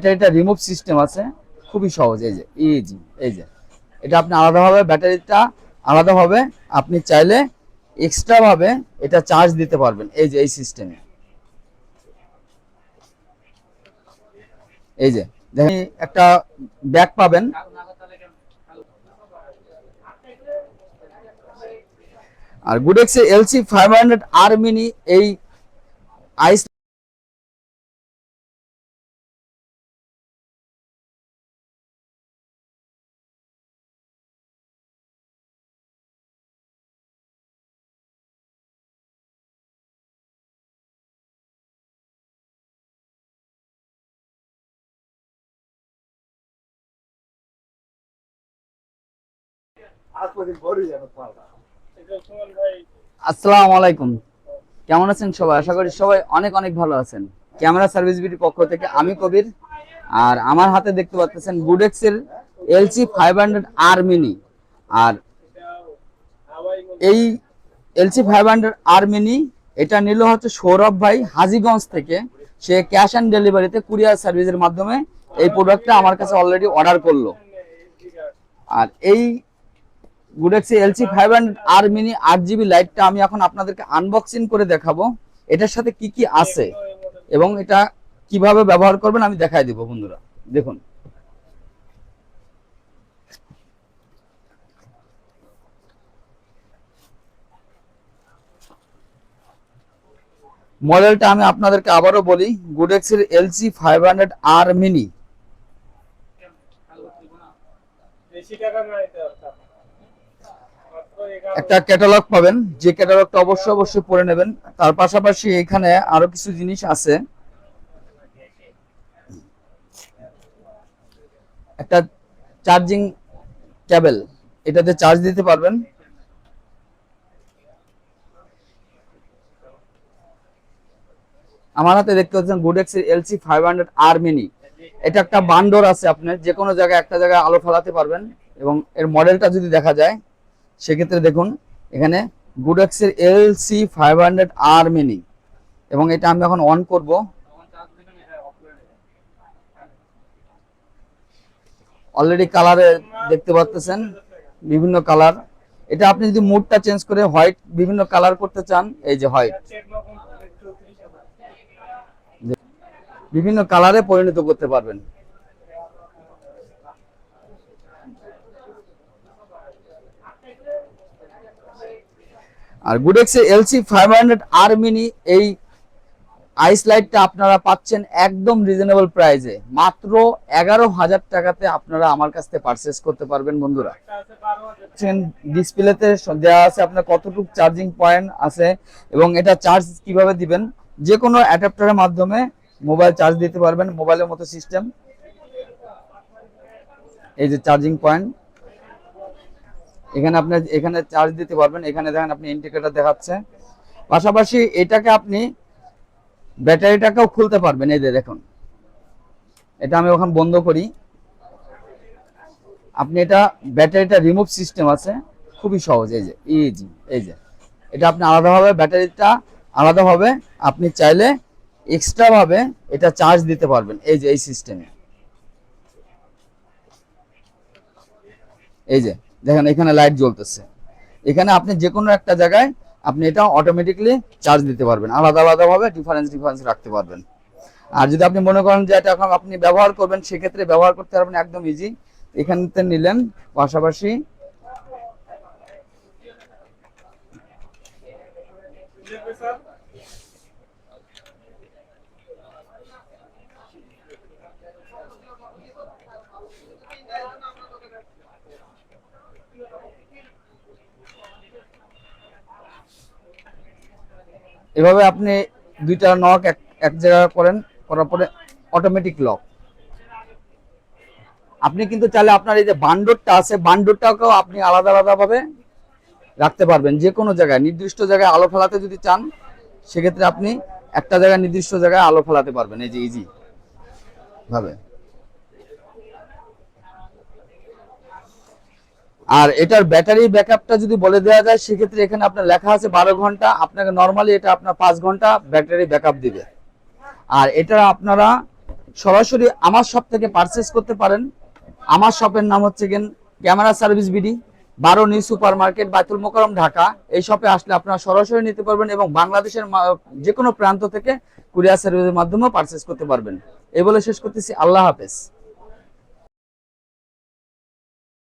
ব্যাটারিটা remove system আছে, খুবই সহজ, এই যে ইজি এই যে। এটা আপনি আলাদাভাবে ব্যাটারিটা আলাদাভাবে আপনি চাইলে এক্সট্রা ভাবে এটা চার্জ দিতে পারবেন, এই যে, এই সিস্টেমে এই যে, দেখেন, একটা ব্যাগ পাবেন। আর গুডেক্সের LC five hundred R mini এই আইস আসসালামু আলাইকুম। কেমন আছেন সবাই? আশা করি সবাই অনেক অনেক ভালো আছেন। ক্যামেরা সার্ভিস বিটির পক্ষ থেকে আমি কবির, আর আমার হাতে দেখতে পাচ্ছেন গুডেক্সের LC five hundred R mini আর এই LC five hundred R mini এটা নিল হচ্ছে সৌরভ ভাই হাজিগঞ্জ থেকে। সে ক্যাশ অন ডেলিভারিতে কুরিয়ার সার্ভিসের মাধ্যমে এই প্রোডাক্টটা আমার কাছে অলরেডি অর্ডার করল। আর এই Godox LC five hundred R mini আট জিবি লাইটটা আমি এখন আপনাদেরকে আনবক্সিং করে দেখাবো। এটার সাথে কি কি আছে এবং এটা কীভাবে ব্যবহার করবেন আমি দেখাই দিব বন্ধুরা। দেখুন। মডেলটা আমি আপনাদেরকে আবারও বলি গুডেক্সের LC five hundred R mini নয় এটা আপনার। মাত্র এগারো একটা ক্যাটালগ পাবেন, যে ক্যাটালগটা অবশ্যই অবশ্যই পড়ে নেবেন। তার পাশাপাশি এখানে আরও কিছু জিনিস আছে। একটা চার্জিং কেবল এটাতে চার্জ দিতে পারবেন। আমার হাতে দেখতে পাচ্ছেন Godox LC five hundred R mini এটা একটা বান্ডোর আছে আপনার যে কোনো জায়গায় একটা জায়গায় আলো ফেলাতে পারবেন এবং এর মডেলটা যদি দেখা যায় সেক্ষেত্রে দেখুন, এখানে গুডেক্সের L C five hundred R mini এবং এটা আমি এখন অন করব। অলরেডি কালারে দেখতে পাচ্ছেন বিভিন্ন কালার এটা আপনি যদি মুডটা চেঞ্জ করে হোয়াইট বিভিন্ন কালার করতে চান, এই যে হোয়াইট। বিভিন্ন কালারে পরিণত করতে পারবেন। আর গুডেক্সের LC five hundred R mini এই আইস লাইটটা আপনারা পাচ্ছেন একদম রিজনেবল প্রাইসে মাত্র এগারো হাজার টাকাতে আপনারা আমার কাছ থেকে পারচেস করতে পারবেন বন্ধুরা। ডিসপ্লেতে দেওয়া আছে আপনার কতটুকু চার্জিং পয়েন্ট আছে এবং এটা চার্জ কীভাবে দিবেন? যে কোনো অ্যাডাপ্টারের মাধ্যমে মোবাইল চার্জ দিতে পারবেন। মোবাইলের মতো সিস্টেম এই যে চার্জিং পয়েন্ট এখানে আপনি এখানে চার্জ দিতে পারবেন। এখানে দেখেন আপনি ইন্ডিকেটর দেখাচ্ছে। পাশাপাশি এটাকে আপনি ব্যাটারিটাকেও খুলতে পারবেন। এই যে দেখুন। এটা আমি ওখানে বন্ধ করি। আপনি এটা ব্যাটারিটা রিমুভ সিস্টেম আছে। খুবই সহজ। এই যে ইজি এই যে। এটা আপনি আলাদাভাবে ব্যাটারিটা আলাদাভাবে আপনি চাইলে এক্সট্রা ভাবে এটা চার্জ দিতে পারবেন। এই যে, এই সিস্টেমে এই যে। দেখেন এখানে লাইট জ্বলতেছে। এখানে আপনি যে কোনো একটা জায়গায় আপনি এটা অটোমেটিকলি চার্জ দিতে পারবেন। আলাদা আলাদাভাবে ডিফারেন্স ডিফারেন্স রাখতে পারবেন। আর যদি আপনি মনে করেন যে এটা এখন আপনি ব্যবহার করবেন, সেক্ষেত্রে ব্যবহার করতে পারবেন একদম ইজি এখানতে নিলেন, পাশাপাশি? এভাবে আপনি দুইটা নক এক এক জায়গায় করেন, করার পরে অটোমেটিক লক আপনি কিন্তু চাইলে আপনার এই যে বান্ডোরটা আছে বান্ডোরটাকেও আপনি আলাদা আলাদা ভাবে রাখতে পারবেন যে কোনো জায়গায়। নির্দিষ্ট জায়গায় আলো ফেলাতে যদি চান, সেক্ষেত্রে আপনি একটা জায়গায় নির্দিষ্ট জায়গায় আলো ফেলাতে পারবেন, এই যে ইজি ভাবে। আর এটার ব্যাটারি ব্যাকআপটা যদি বলে দেওয়া যায়, সেক্ষেত্রে এখানে আপনার লেখা আছে বারো ঘণ্টা। আপনাকে নর্মালি এটা আপনার পাঁচ ঘণ্টা ব্যাটারি ব্যাকআপ দিবে। আর এটা আপনারা সরাসরি আমার শপ থেকে পারচেস করতে পারেন। আমার শপের নাম হচ্ছে গেন ক্যামেরা সার্ভিস বিডি, বারো new super market Baitul Mukarram, Dhaka. এই শপে আসলে আপনারা সরাসরি নিতে পারবেন এবং বাংলাদেশের যে কোনো প্রান্ত থেকে কুরিয়ার সার্ভিসের মাধ্যমেও পারচেস করতে পারবেন। এই বলে শেষ করতেছি। আল্লাহ হাফেজ।